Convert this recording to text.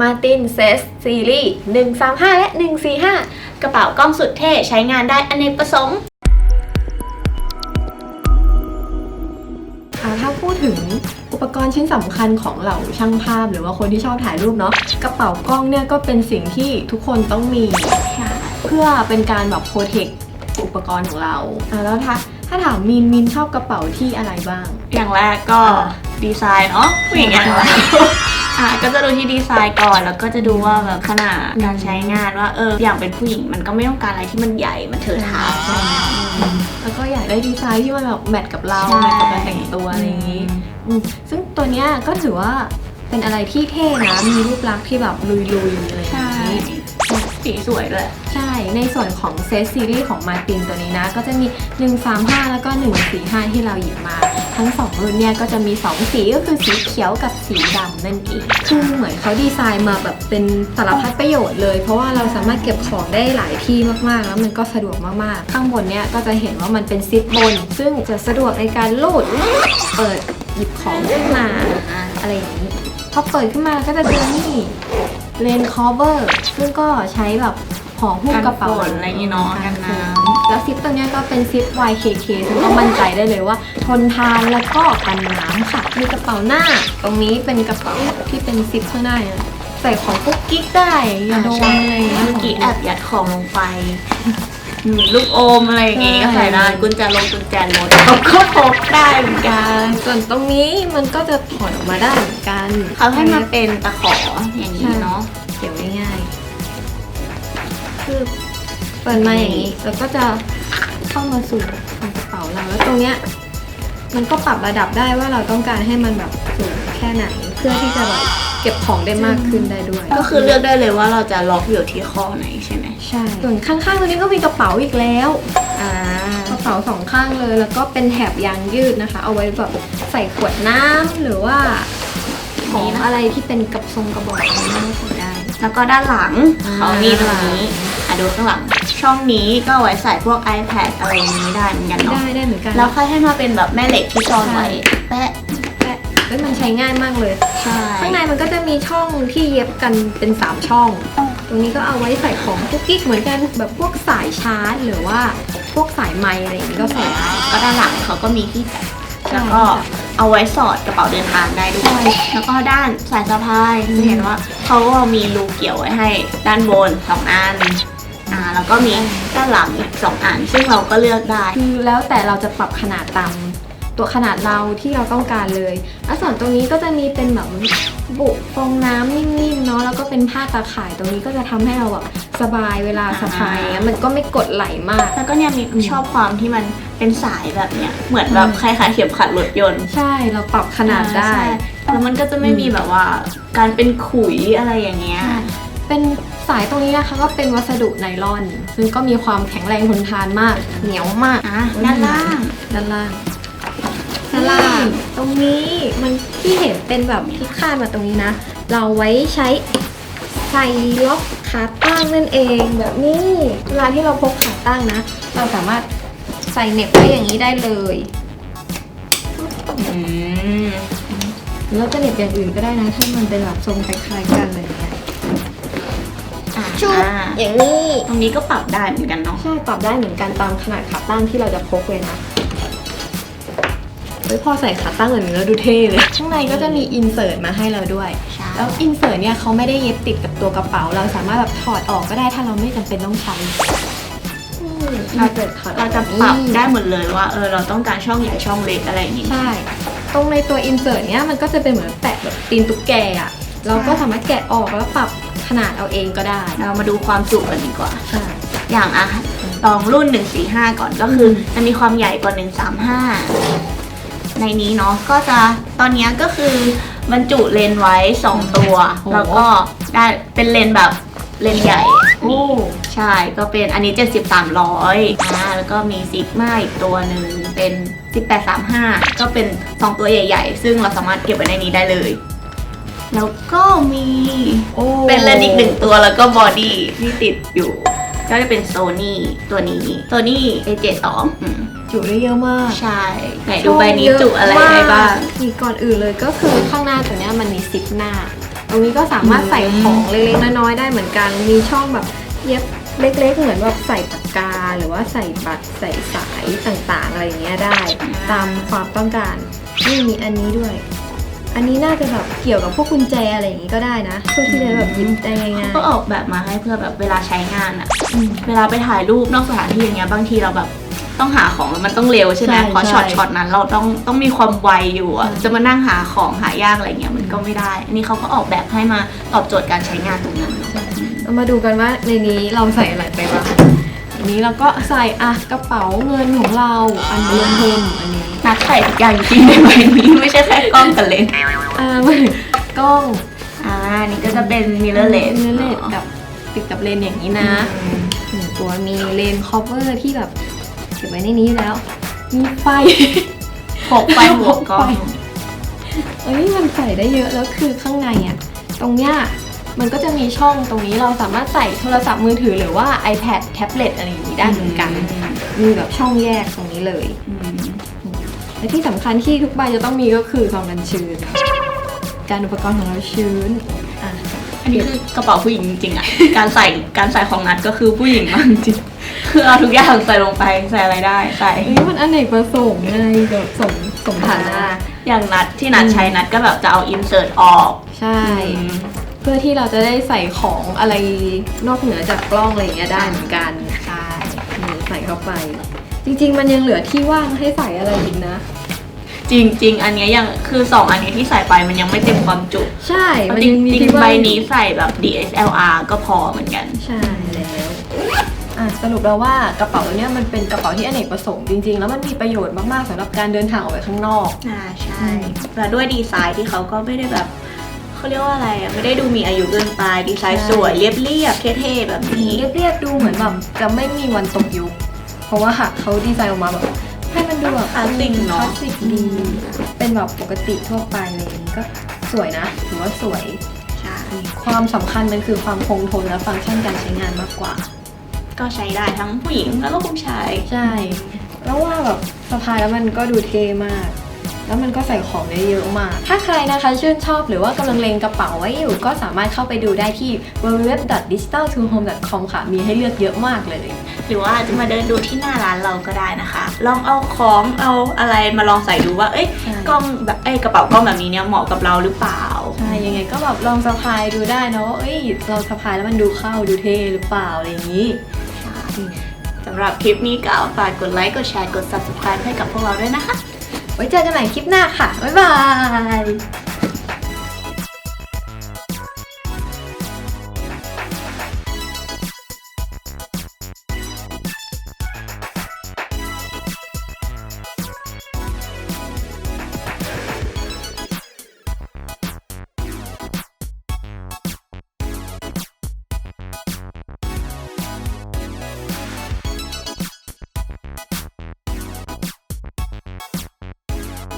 มาตินเซสซีรีส์135 และ 145 กระเป๋ากล้องสุดเท่ใช้งานได้อเนกประสงค์อ่าถ้าพูดถึงอุปกรณ์ชิ้นสำคัญของเหล่าช่างภาพ หรือว่าคนที่ชอบถ่ายรูปเนาะกระเป๋ากล้องเนี่ยก็เป็นสิ่งที่ทุกคนต้องมี เพื่อเป็นการแบบโปรเทคอุปกรณ์ของเราอ่าแล้วถ้าถ้าถามมินมินชอบกระเป๋าที่อะไรบ้าง อย่างแรกก็อ่าดีไซน์เนาะผู้หญิงอย่างเรา อะก็จะดูที่ดีไซน์ก่อน แล้วก็จะดูว่าแบบขนาดการใช้งานว่าเอออย่างเป็นผู้หญิงมันก็ไม่ต้องการอะไรที่มันใหญ่มันเถอะทาใช่แล้วก็อยากได้ดีไซน์ที่มันแบบแมทกับเราใช่ แมทกับการแต่งตัวอะไรอย่างนี้อืมซึ่งตัวเนี้ยก็ถือว่าเป็นอะไรที่เท่นะ มีรูปลักษณ์ที่แบบลุยๆอะไรอย่างใช่ นี้ สีสวยด้วย ใช่ ในส่วนของเซตซีรีส์ของมาตินตัวนี้นะ ก็จะมี 135 แล้วก็ 145 ที่เราหยิบมา ทั้ง 2 รุ่นเนี่ยก็จะมี 2 สีก็คือสีเขียวกับสีดำนั่นเองคือเหมือนเขาดีไซน์มาแบบเป็นสารพัดประโยชน์เลย เพราะว่าเราสามารถเก็บของได้หลายที่มากๆ แล้วมันก็สะดวกมากๆ ข้างบนเนี่ยก็จะเห็นว่ามันเป็นซิปบน ซึ่งจะสะดวกในการลูดเปิดหยิบของขึ้นมาอะไรอย่างนี้พอเปิดขึ้นมาก็จะเจอนี่ เลนคอเวอร์ซึ่งก็ใช้แบบห่อหุ้มกระเป๋ากันฝนอะไรอย่างงี้เนาะกันน้ำแล้วซิปตัวเนี้ยก็เป็นซิป YKK ซึ่งก็มั่นใจได้เลยว่า ทนทานแล้วก็กันน้ำค่ะ มีกระเป๋าหน้า ตรงนี้เป็นกระเป๋าที่เป็นซิปข้างหน้าเนี่ยใส่ของกุ๊กกิ๊กได้ยาดมอะไรอย่างเงี้ย เมื่อกี้แอบยัดของลงไป ลูกอมอะไรอย่างงี้ก็ใส่ได้กุญแจลงกุญแจรถเขาก็พกได้เหมือนกัน ส่วนตรงนี้มันก็จะถอดออกมาได้เหมือนกันเขาให้มาเป็นตะขออย่างนี้เนาะเกี่ยวง่ายๆคือเปิดมาอย่างนี้แล้วก็จะเข้ามาสู่ของกระเป๋าเราแล้วตรงเนี้ยมันก็ปรับระดับได้ว่าเราต้องการให้มันแบบสูงแค่ไหนเพื่อที่จะแบบ เก็บของได้มากขึ้นได้ด้วย ก็คือเลือกได้เลยว่าเราจะล็อกอยู่ที่ข้อไหนใช่ไหมใช่ส่วนข้างๆตรงนี้ก็มีกระเป๋าอีกแล้วอ่ากระเป๋าสองข้างเลย แล้วก็เป็นแถบยางยืดนะคะ เอาไว้แบบใส่ขวดน้ำหรือว่าของอะไรที่เป็นกระทรงกระบอกอะไรนี่ก็ใส่ได้ แล้วก็ด้านหลังอ่าเขามีตรงนี้อะดูข้างหลัง ช่องนี้ก็เอาไว้ใส่พวก iPad อะไรอย่างนี้ได้เหมือนกันเนาะได้ได้เหมือนกันแล้วค่อยให้มาเป็นแบบแม่เหล็กที่ซ่อนไว้ใช่แปะแปะเฮ้ยมันใช้ง่ายมากเลย ใช่ ข้างในมันก็จะมีช่องที่เย็บกันเป็น 3 ช่อง ตรงนี้ก็เอาไว้ใส่ของกุ๊กกิ๊กเหมือนกันแบบพวกสายชาร์จ หรือว่าพวกสายไมค์อะไรอย่างนี้ก็ใส่ได้ก็ด้านหลังเขาก็มีที่แปะใช่แล้วก็เอาไว้สอดกระเป๋าเดินทางได้ด้วใช่ยแล้วก็ด้านสายสะพายจะเห็นว่าเขาก็มีรูเกี่ยวไว้ให้ด้านบนสองอันอ่าแล้วก็มีด้านหลังอีกสองอัน ซึ่งเราก็เลือกได้ คือแล้วแต่เราจะปรับขนาดตาม ตัวขนาดเราที่เราต้องการเลย แล้วส่วนตรงนี้ก็จะมีเป็นแบบบุฟองน้ำนิ่มๆเนาะแล้วก็เป็นผ้าตาข่ายตรงนี้ก็จะทำให้เราแบบสบายเวลาสะพายอย่างเงี้ยมันก็ไม่กดไหลมาก แล้วก็เนี่ยมีอืมชอบความที่มันเป็นสายแบบเนี้ยเหมือนแบบอืมคล้ายๆเข็มขัดรถยนต์ ใช่เราปรับขนาดได้ใช่แล้วมันก็จะไม่มีแบบว่าการเป็นขุยอะไรอย่างเงี้ยเป็นสายตรงนี้นะคะก็เป็นวัสดุไนลอน ซึ่งก็มีความแข็งแรงทนทานมาก เหนียวมากอะด้านล่างด้านล่างด้าน ล่างตรงนี้มันที่เห็นเป็นแบบที่คาดมาตรงนี้นะ เราไว้ใช้ใส่ล็อกขาตั้งนั่นเองแบบนี้เวลาที่เราพกขาตั้งนะ เราสามารถใส่เหน็บไว้อย่างนี้ได้เลยอืมหรือเราจะเหน็บอย่างอื่นก็ได้นะ ถ้ามันเป็นแบบทรงคล้ายๆกันอะไรอย่างเงี้ยอะชุบอ่าอย่างนี้ ตรงนี้ก็ปรับได้เหมือนกันเนาะใช่ปรับได้เหมือนกันตามขนาดขาตั้งที่เราจะพกเลยนะเฮ้ยพอใส่ขาตั้งแบบนี้แล้วดูเท่เลย ข้างในก็จะมีอินเสิร์ตมาให้เราด้วยใช่แล้วอินเสิร์ตเนี่ยเขาไม่ได้เย็บติดกับตัวกระเป๋า เราสามารถแบบถอดออกก็ได้ถ้าเราไม่จำเป็นต้องใช้เราจะถอดอเราอกจะปรับได้หมดเลยว่าเออเราต้องการช่องใหญ่ช่องเล็กอะไรอย่างงี้ใช่ ตรงในตัวอินเสิร์ตเนี่ยมันก็จะเป็นเหมือนแปะแบบตีนตุ๊กแกอะเราก็สามารถแกะออกแล้วปรับขนาดเอาเองก็ได้ เรามาดูความจุกันดีกว่าใช่อย่างอะลองรุ่น 145 ก่อนก็คือมันมีความใหญ่กว่า 135 ในนี้เนาะก็จะตอนเนี้ยก็คือบรรจุเลนส์ไว้ 2 ตัว แล้วก็ได้เป็นเลนส์แบบเลนส์ใหญ่โอ้ใช่ก็เป็นอันนี้70 300อ่าแล้วก็มีซิกมาอีกตัวหนึ่งเป็น 18 35 ก็เป็น 2 ตัวใหญ่ ๆ ซึ่งเราสามารถเก็บไว้ในนี้ได้เลย แล้วก็มีโอ้เป็นเลนส์อีกหนึ่งตัวแล้วก็บอดี้ที่ติดอยู่ ก็จะเป็นโซนี่ตัวนี้ตัวนี้ A72 อืม จุได้เยอะมากใช่ไหนดูใบนี้จุอะไรได้บ้างมีก่อนอื่นเลยก็คือข้างหน้าตัวเนี้ยมันมีซิปหน้า ตรงนี้ก็สามารถใส่ของเล็กๆน้อยๆได้เหมือนกัน มีช่องแบบเย็บเล็กๆ เหมือนแบบใส่ปากกา หรือว่าใส่บัตรใส่สายต่างๆ อะไรอย่างเงี้ยได้ ตามความต้องการนี่มีอันนี้ด้วย อันนี้น่าจะแบบเกี่ยวกับพวกกุญแจอะไรอย่างงี้ก็ได้นะเพื่อที่จะแบบหยิบได้ง่ายก็ออกแบบมาให้เพื่อแบบเวลาใช้งานอะๆอืมเวลาไปถ่ายรูปนอกสถานที่อย่างเงี้ยบางทีเราแบบ ต้องหาของแล้วมันต้องเร็วใช่ไหมใช่เพราะช็อตใช่ ช็อตนั้นเราต้องต้องมีความไวอยู่อะใช่จะมานั่งหาของหายากอะไรเงี้ยมันก็ไม่ได้ อันนี้เขาก็ออกแบบให้มาตอบโจทย์การใช้งานตรงนั้น เรามาดูกันว่าในนี้เราใส่อะไรไปบ้างอันนี้เราก็ใส่อะกระเป๋าเงินของเรา อันเริ่มเทิมอันนี้นัดใส่ทุกอย่างจริงๆในใบนี้ไม่ใช่แค่กล้องกับเลนส์อ่าไม่กล้องอ่านี่ก็จะเป็นมิเรอร์เลสเนื้อเลสกับติดกับเลนส์อย่างนี้นะ หนึ่งตัวมีเลนส์คอเวอร์ที่แบบเก็บไว้ในนี้อยู่แล้ว มีไฟพกไปหัวกล้องเอ้ยมันใส่ได้เยอะแล้วคือข้างในอะตรงเนี้ยมันก็จะมีช่องตรงนี้เราสามารถใส่โทรศัพท์มือถือหรือว่า iPad แท็บเล็ตอะไรอย่างนี้ได้เหมือนกัน มีแบบช่องแยกตรงนี้เลยอืมและที่สำคัญที่ทุกใบจะต้องมีก็คือซองกันชื้น การอุปกรณ์ของเราชื้นอะอันนี้คือกระเป๋าผู้หญิงจริงๆอะ การใส่การใส่ของนัดก็คือผู้หญิงมากจริง คือเอาทุกอย่างใส่ลงไปใส่อะไรได้ใส่เอ้ยมันอันไหนประสงค์ไงแบบสมสมฐานะอย่างนัดที่นัดใช้นัดก็แบบจะเอาอินเสิร์ตออกใช่ เพื่อที่เราจะได้ใส่ของอะไรนอกเหนือจากกล้องอะไรอย่างเงี้ยได้เหมือนกันใช่นี่ใส่เข้าไป จริง ๆ มันยังเหลือที่ว่างให้ใส่อะไรอีกนะจริง ๆ อันเนี้ยยังคือสองอันนี้ที่ใส่ไปมันยังไม่เต็มความจุ ใช่ มันจริยังงมีจริงที่ๆว่างใบนี้ใส่แบบ DSLR ก็พอเหมือนกัน ใช่แล้ว อะสรุปแล้วว่ากระเป๋าเนี้ยมันเป็นกระเป๋าที่อเนกประสงค์จริงๆ แล้วมันมีประโยชน์มากๆสำหรับการเดินทางออกไปข้างนอก อ่าใช่แล้วด้วยดีไซน์ที่เขาก็ไม่ได้แบบเขาเรียกว่าอะไรอะไม่ได้ดูมีอายุเกินไปดีไซน์ใช่ สวยเรียบๆเท่ๆแบบนี้ เรียบๆดูเหมือนแบบจะไม่มีวันตกยุค เพราะว่าเขาดีไซน์ออกมาแบบให้มันดูแบบคลาสสิกเนอะ คลาสสิกดี เป็นแบบปกติทั่วไปอะไรอย่างนี้ก็สวยนะถือว่าสวย ใช่ความสำคัญมันคือความคงทนและฟังก์ชันการใช้งานมากกว่า ก็ใช้ได้ทั้งผู้หญิงแล้วก็ผู้ชายใช่ แล้วว่าแบบสะพายแล้วมันก็ดูเท่มาก แล้วมันก็ใส่ของได้เยอะมาก ถ้าใครนะคะชื่นชอบหรือว่ากำลังเลงกระเป๋าไว้อยู่ ก็สามารถเข้าไปดูได้ที่ www.digital2home.com ค่ะ มีให้เลือกเยอะมากเลย หรือว่าจะมาเดินดูที่หน้าร้านเราก็ได้นะคะ ลองเอาของเอาอะไรมาลองใส่ดูว่า เอ้ยใช่ กล้องแบบเอ้ยกระเป๋ากล้องแบบนี้เนี่ยเหมาะกับเราหรือเปล่า ใช่ ยังไงก็แบบลองสะพายดูได้นะว่าเอ้ย เราสะพายแล้วมันดูเข้าดูเท่หรือเปล่าอะไรอย่างนี้ สำหรับคลิปนี้ก็ฝากกดไลค์กดแชร์กด subscribe ให้กับพวกเราด้วยนะคะ ไว้เจอกันใหม่คลิปหน้าค่ะ บ๊ายบาย